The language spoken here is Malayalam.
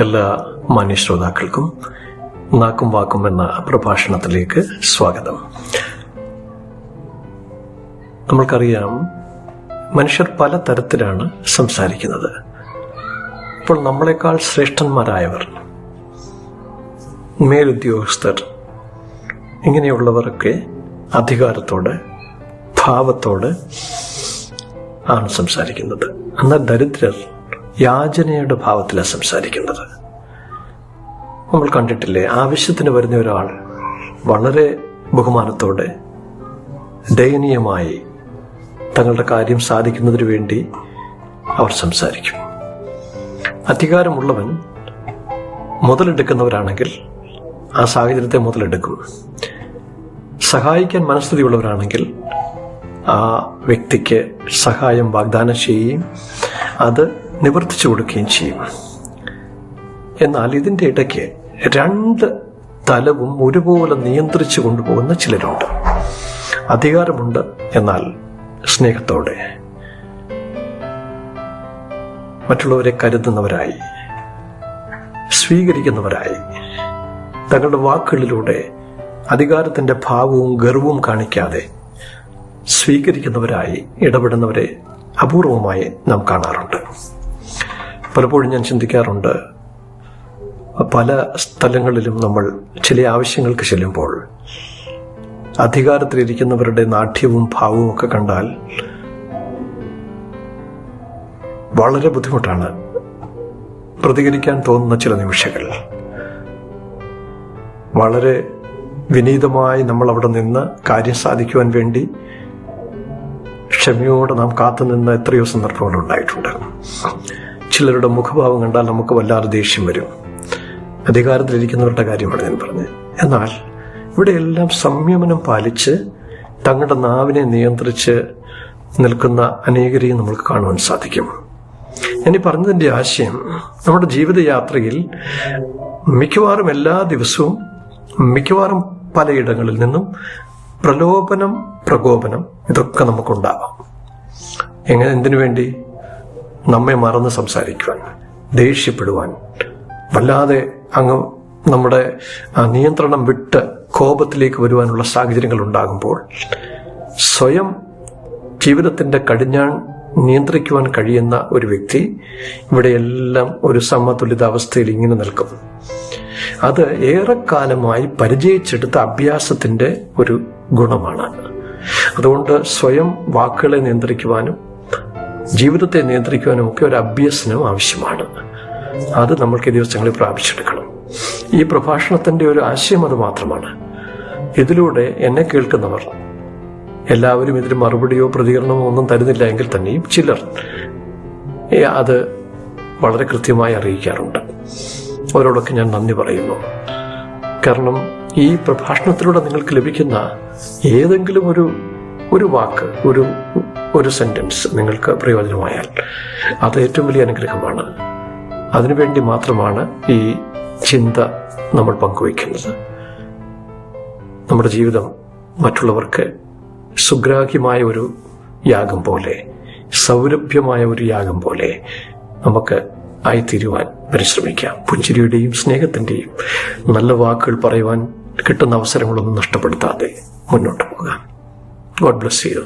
എല്ലാ മാന്യ ശ്രോതാക്കൾക്കും നാക്കും വാക്കും എന്ന പ്രഭാഷണത്തിലേക്ക് സ്വാഗതം. നമ്മൾക്കറിയാം മനുഷ്യർ പല തരത്തിലാണ് സംസാരിക്കുന്നത്. ഇപ്പോൾ നമ്മളെക്കാൾ ശ്രേഷ്ഠന്മാരായവർ മേലുദ്യോഗസ്ഥർ ഇങ്ങനെയുള്ളവരൊക്കെ അധികാരത്തോടെ ഭാവത്തോട് ആണ് സംസാരിക്കുന്നത്. എന്നാൽ ദരിദ്രർ യാചനയുടെ ഭാവത്തിലാണ് സംസാരിക്കുന്നത്. നമ്മൾ കണ്ടിട്ടില്ലേ ആവശ്യത്തിന് വരുന്ന ഒരാൾ വളരെ ബഹുമാനത്തോടെ ദയനീയമായി തങ്ങളുടെ കാര്യം സാധിക്കുന്നതിന് വേണ്ടി അവർ സംസാരിക്കും. അധികാരമുള്ളവൻ മുതലെടുക്കുന്നവരാണെങ്കിൽ ആ സാഹചര്യത്തെ മുതലെടുക്കും. സഹായിക്കാൻ മനസ്ഥിതിയുള്ളവരാണെങ്കിൽ ആ വ്യക്തിക്ക് സഹായം വാഗ്ദാനം ചെയ്യുകയും അത് നിവർത്തിച്ചു കൊടുക്കുകയും ചെയ്യും എന്നാൽ ഇതിന്റെ ഇടയ്ക്ക് രണ്ട് തലവും ഒരുപോലെ നിയന്ത്രിച്ചു കൊണ്ടുപോകുന്ന ചിലരുണ്ട്. അധികാരമുണ്ട് എന്നാൽ സ്നേഹത്തോടെ. മറ്റുള്ളവരെ കരുതുന്നവരായി സ്വീകരിക്കുന്നവരായി തങ്ങളുടെ വാക്കുകളിലൂടെ അധികാരത്തിന്റെ ഭാവവും ഗർവവും കാണിക്കാതെ സ്വീകരിക്കുന്നവരായി ഇടപെടുന്നവരെ അപൂർവമായി നാം കാണാറുണ്ട്. പലപ്പോഴും ഞാൻ ചിന്തിക്കാറുണ്ട്. പല സ്ഥലങ്ങളിലും നമ്മൾ ചില ആവശ്യങ്ങൾക്ക് ചെല്ലുമ്പോൾ അധികാരത്തിലിരിക്കുന്നവരുടെ നാട്യവും ഭാവവും ഒക്കെ കണ്ടാൽ വളരെ ബുദ്ധിമുട്ടാണ്. പ്രതികരിക്കാൻ തോന്നുന്ന ചില നിമിഷങ്ങൾ. വളരെ വിനീതമായി നമ്മൾ അവിടെ നിന്ന് കാര്യം സാധിക്കുവാൻ വേണ്ടി ക്ഷമയോടെ നാം കാത്തുനിന്ന എത്രയോ സന്ദർഭങ്ങൾ ഉണ്ടായിട്ടുണ്ട്. ചിലരുടെ മുഖഭാവം കണ്ടാൽ നമുക്ക് വല്ലാതെ ദേഷ്യം വരും. അധികാരത്തിലിരിക്കുന്നവരുടെ കാര്യമാണ് ഞാൻ പറഞ്ഞത്. എന്നാൽ ഇവിടെയെല്ലാം സംയമനം പാലിച്ച് തങ്ങളുടെ നാവിനെ നിയന്ത്രിച്ച് നിൽക്കുന്ന അനേകരെയും നമുക്ക് കാണുവാൻ സാധിക്കും. ഞാൻ ഈ പറഞ്ഞതിന്റെ ആശയം നമ്മുടെ ജീവിതയാത്രയിൽ മിക്കവാറും എല്ലാ ദിവസവും മിക്കവാറും പലയിടങ്ങളിൽ നിന്നും പ്രലോഭനം പ്രകോപനം ഇതൊക്കെ നമുക്കുണ്ടാവാം. എങ്ങനെ എന്തിനു വേണ്ടി? നമ്മെ മറന്ന് സംസാരിക്കുവാൻ ദേഷ്യപ്പെടുവാൻ വല്ലാതെ അങ്ങ് നമ്മുടെ നിയന്ത്രണം വിട്ട് കോപത്തിലേക്ക് വരുവാനുള്ള സാഹചര്യങ്ങൾ ഉണ്ടാകുമ്പോൾ സ്വയം ജീവിതത്തിന്റെ കടിഞ്ഞാൺ നിയന്ത്രിക്കുവാൻ കഴിയുന്ന ഒരു വ്യക്തി ഇവിടെയെല്ലാം ഒരു സമതുലിതാവസ്ഥയിൽ ഇങ്ങനെ നിൽക്കും. അത് ഏറെക്കാലമായി പരിചയിച്ചെടുത്ത അഭ്യാസത്തിന്റെ ഒരു ഗുണമാണ്. അതുകൊണ്ട് സ്വയം വാക്കുകളെ നിയന്ത്രിക്കുവാനും ജീവിതത്തെ നിയന്ത്രിക്കുവാനും ഒക്കെ ഒരു അഭ്യസനം ആവശ്യമാണ്. അത് നമ്മൾക്ക് ഈ ദിവസങ്ങളിൽ പ്രാപിച്ചെടുക്കണം. ഈ പ്രഭാഷണത്തിന്റെ ഒരു ആശയം അത് മാത്രമാണ്. ഇതിലൂടെ എന്നെ കേൾക്കുന്നവർ എല്ലാവരും ഇതിന് മറുപടിയോ പ്രതികരണമോ ഒന്നും തരുന്നില്ല എങ്കിൽ തന്നെയും ചിലർ അത് വളരെ കൃത്യമായി അറിയിക്കാറുണ്ട്. അവരോടൊക്കെ ഞാൻ നന്ദി പറയുന്നു. കാരണം ഈ പ്രഭാഷണത്തിലൂടെ നിങ്ങൾക്ക് ലഭിക്കുന്ന ഏതെങ്കിലും ഒരു ഒരു വാക്ക് ഒരു ഒരു സെന്റൻസ് നിങ്ങൾക്ക് പ്രയോജനമായാൽ അത് ഏറ്റവും വലിയ അനുഗ്രഹമാണ്. അതിനുവേണ്ടി മാത്രമാണ് ഈ ചിന്ത നമ്മൾ പങ്കുവയ്ക്കുന്നത്. നമ്മുടെ ജീവിതം മറ്റുള്ളവർക്ക് സുഗ്രാഹ്യമായ ഒരു യാഗം പോലെ സൗരഭ്യമായ ഒരു യാഗം പോലെ നമുക്ക് ആയിത്തീരുവാൻ പരിശ്രമിക്കാം. പുഞ്ചിരിയുടെയും സ്നേഹത്തിന്റെയും നല്ല വാക്കുകൾ പറയുവാൻ കിട്ടുന്ന അവസരങ്ങളൊന്നും നഷ്ടപ്പെടുത്താതെ മുന്നോട്ട് പോകാം. ഗോഡ് ബ്ലസ് ചെയ്തു